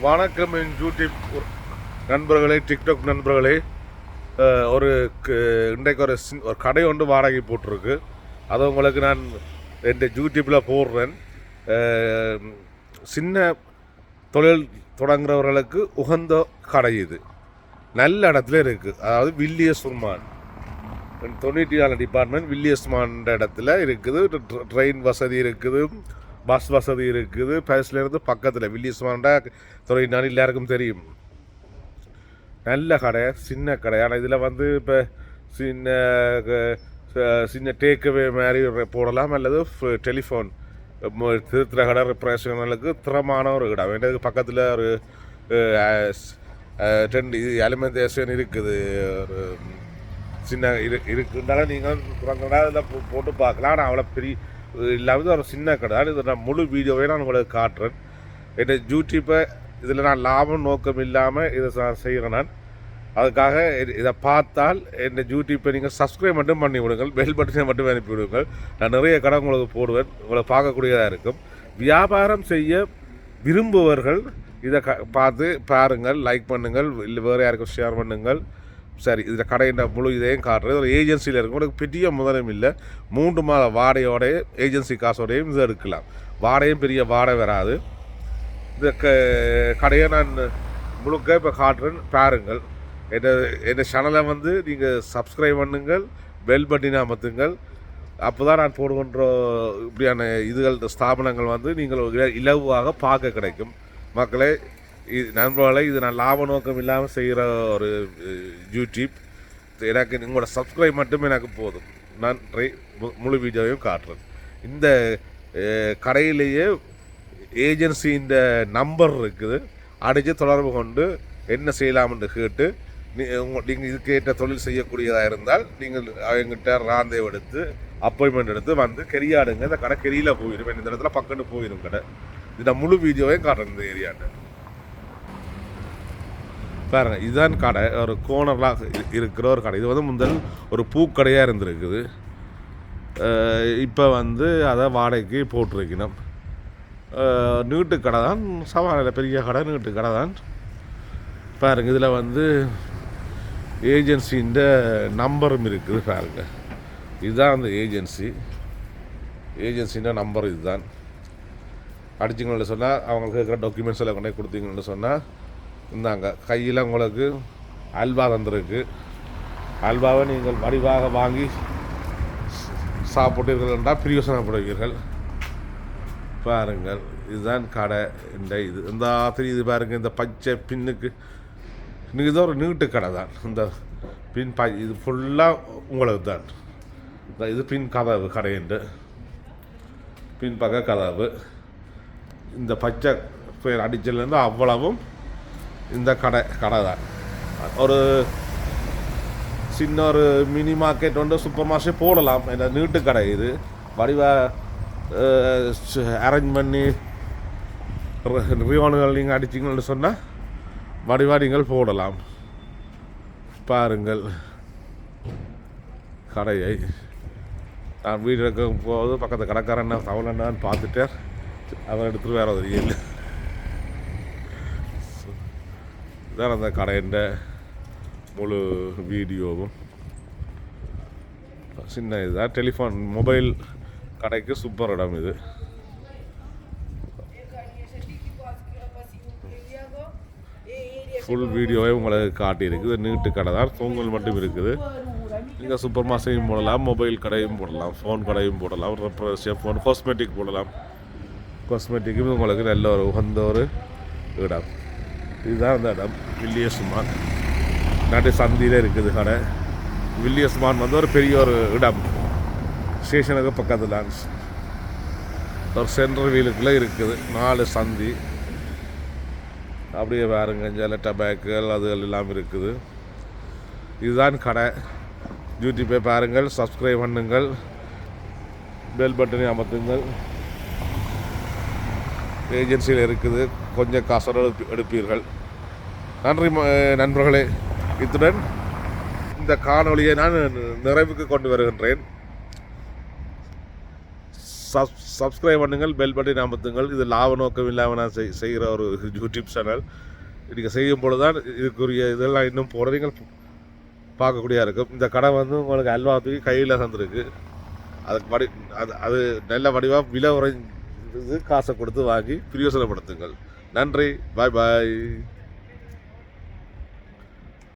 வணக்கம் என் யூடியூப் நண்பர்களே டிக்டாக் நண்பர்களே. ஒரு க- இன்றைக்கு ஒரு சின்- ஒரு கடை ஒன்று வாடகை போட்டிருக்கு. அதை உங்களுக்கு நான் என் யூடியூப்பில் போடுறேன். சின்ன தொழில் தொடங்குறவர்களுக்கு உகந்த கடை இது. நல்ல இடத்துல இருக்குது அதாவது வில்லியஸ் தொண்ணூற்றி நாலு டிபார்ட்மெண்ட் வில்லியஸ்மான்ற இடத்துல இருக்குது. ட்ர- ட்ரெயின் வசதி இருக்குது. பஸ் வசதி இருக்குது. பேஸ்லேருந்து பக்கத்தில் வில்லியஸ் வாண்டா துறையினாலும் எல்லாருக்கும் தெரியும். நல்ல கடை சின்ன கடை. ஆனால் இதில் வந்து இப்போ சின்ன க- சின்ன டேக்அவே மாதிரி போடலாம். அல்லது டெலிஃபோன் திருத்திர கடை ரிப்ரேஷனுக்கு திறமான ஒரு கடை வேண்டதுக்கு பக்கத்தில் ஒரு ரெண்டு இது அலிமெண்டேஷன் இருக்குது. ஒரு சின்ன இரு இருக்குனால நீங்கள் குரங்கடா போ போட்டு பார்க்கலாம். ஆனால் அவ்வளோ பெரிய இல்லாமல் ஒரு சின்ன கடை. இது நான் முழு வீடியோவே நான் உங்களுக்கு காட்டுறேன். என்னை யூடியூப்பை இதில் நான் லாபம் நோக்கம் இல்லாமல் இதை நான் செய்கிறேன் நான். அதுக்காக இதை பார்த்தால் என் யூடியூப்பை நீங்கள் சப்ஸ்கிரைப் மட்டும் பண்ணி விடுங்கள். பெல் பட்டனை மட்டும் அனுப்பி விடுங்கள். நான் நிறைய கடை உங்களுக்கு போடுவேன். உங்களை பார்க்கக்கூடியதாக இருக்கும். வியாபாரம் செய்ய விரும்புவர்கள் இதை க பார்த்து பாருங்கள் லைக் பண்ணுங்கள். இல்லை வேறு யாருக்கும் ஷேர் பண்ணுங்கள். சரி இதில் கடையின் முழு இதையும் காட்டுறது. ஒரு ஏஜென்சியில் இருக்கும். உங்களுக்கு பெரிய முதலும் இல்லை. மூன்று மாத வாடகையோடைய ஏஜென்சி காசோடையும் இது எடுக்கலாம். வாடகையும் பெரிய வாடகை வராது. இந்த க கடையை நான் முழுக்க இப்போ காட்டுறேன். பாருங்கள். என்ன என்ன சேனலை வந்து நீங்கள் சப்ஸ்கிரைப் பண்ணுங்கள். பெல் பட்டினா அமர்த்துங்கள். அப்போ தான் நான் போடுகின்ற இப்படியான இதுகள் ஸ்தாபனங்கள் வந்து நீங்கள் இலவாக பார்க்க கிடைக்கும். மக்களே இது நண்பர்களை இது நான் லாப நோக்கம் இல்லாமல் செய்கிற ஒரு யூடியூப் எனக்கு உங்களோட சப்ஸ்கிரைப் மட்டும் எனக்கு போதும். நான் ட்ரை முழு வீடியோவையும் காட்டுறேன். இந்த கடையிலேயே ஏஜென்சியின் நம்பர் இருக்குது. அடித்து தொடர்பு கொண்டு என்ன செய்யலாமேன்று கேட்டு நீ கேட்டு நீங்கள் இதுக்கேற்ற தொழில் செய்யக்கூடியதாக இருந்தால் நீங்கள் அவங்ககிட்ட ராந்தேவ் எடுத்து அப்பாயின்மெண்ட் எடுத்து வந்து கெரியாடுங்க. இந்த கடை கெரியில் போயிடும். இந்த இடத்துல பக்கத்து போயிடும் கடை. இது முழு வீடியோவையும் காட்டுறேன் இந்த ஏரியாட்ட பாருங்கள் இதுதான் கடை. ஒரு கோனர்லாம் இருக்கிற ஒரு கடை. இது வந்து முதல் ஒரு பூக்கடையாக இருந்திருக்குது. இப்போ வந்து அதை வாடகைக்கு போட்டிருக்கணும். நீட்டு கடை தான். சவாலில் பெரிய கடை நீட்டு கடை தான். பாருங்க இதில் வந்து ஏஜென்சின்ற நம்பரும் இருக்குது பாருங்கள் இதுதான் அந்த ஏஜென்சி. ஏஜென்சின்ற நம்பர் இதுதான். அடிச்சிங்கன்னு சொன்னால் அவங்களுக்கு இருக்கிற டாக்குமெண்ட்ஸ் எல்லாம் கொண்டே கொடுத்தீங்கன்னு சொன்னால் இந்தாங்க கையில் உங்களுக்கு அல்வா தந்திருக்கு. அல்வாவை நீங்கள் வடிவாக வாங்கி சாப்பிட்டீர்கள் என்றால் பிரியோசனப்படுவீர்கள் பாருங்கள் இதுதான் கடை இந்த இது இந்த ஆத்திரி இது பாருங்கள் இந்த பச்சை பின்னுக்கு. இன்னைக்கு இது ஒரு நீட்டு கடை தான். இந்த பின் ப இது ஃபுல்லாக உங்களுக்கு தான் இந்த இது பின் கதவு கடை என்று. பின்பக்க கதவு. இந்த பச்சை பேர் அவ்வளவும் இந்த கடை கடை தான். ஒரு சின்ன ஒரு மினி மார்க்கெட் வந்து சூப்பர் மார்க்கெட் போடலாம். இந்த நீட்டு கடை இது. வடிவாக அரேஞ்ச் பண்ணி ரிவானுகள் நீங்கள் அடிச்சிங்கன்னு சொன்னால் வடிவாக நீங்கள் போடலாம். பாருங்கள். கடையை. நான் வீடு இருக்கும் போது பக்கத்து கடைக்காரன் என்ன நான் பார்த்துட்டேன் அவன் எடுத்துகிட்டு வேற தெரியல இதான் அந்த கடையின்ற முழு வீடியோவும். சின்ன இதுதான் டெலிஃபோன் மொபைல் கடைக்கு சூப்பர் இடம் இது. ஃபுல் வீடியோவே உங்களுக்கு காட்டியிருக்கு. இது நீட்டு கடை தான். தூங்கல் மட்டும் இருக்குது. நீங்கள் சூப்பர் மார்க்கெட்டையும் போடலாம் மொபைல் கடையும் போடலாம் ஃபோன் கடையும் போடலாம் ஃபோன் காஸ்மெட்டிக் போடலாம். காஸ்மெட்டிக்கும் உங்களுக்கு நல்ல ஒரு உகந்த ஒரு இடம். இதுதான் அந்த இடம். வில்லியஸ்மான் நாட்டு சந்தியில் இருக்குது கடை. வில்லியஸ்மான் வந்து ஒரு பெரிய ஒரு இடம். ஸ்டேஷனுக்கு பக்கத்தில்? ஒரு சென்ட்ரல் வீலுக்குள்ளே இருக்குது. நாலு சந்தி. அப்படியே பாருங்க ஜல டபேக்குகள் அதுகள் எல்லாம் இருக்குது. இதுதான் கடை. யூடியூப்பை பாருங்கள் சப்ஸ்கிரைப் பண்ணுங்கள். பெல் பட்டனை அமர்த்துங்கள். ஏஜென்சியில் இருக்குது. கொஞ்சம் காசோடு எடுப்பீர்கள். நன்றி ம- நண்பர்களே. இத்துடன் இந்த காணொளியை நான் நிறைவுக்கு கொண்டு வருகின்றேன். சப் சப்ஸ்கிரைப் பண்ணுங்கள் பெல் பட்டி அமர்த்துங்கள். இது லாப நோக்கம் இல்லாமல் நான் செய் செய்கிற ஒரு யூடியூப் சேனல். நீங்கள் செய்யும் பொழுது தான் இதுக்குரிய இதெல்லாம் இன்னும் போட நீங்கள் பார்க்கக்கூடியதாக இருக்கும். இந்த கடை வந்து உங்களுக்கு அல்வா தூக்கி கையில் தந்துருக்கு. அதுக்கு வடி அது அது நல்ல வடிவாக விலை உறைஞ்சது காசை கொடுத்து வாங்கி பிரயோசனப்படுத்துங்கள். நன்றி பாய் பாய்.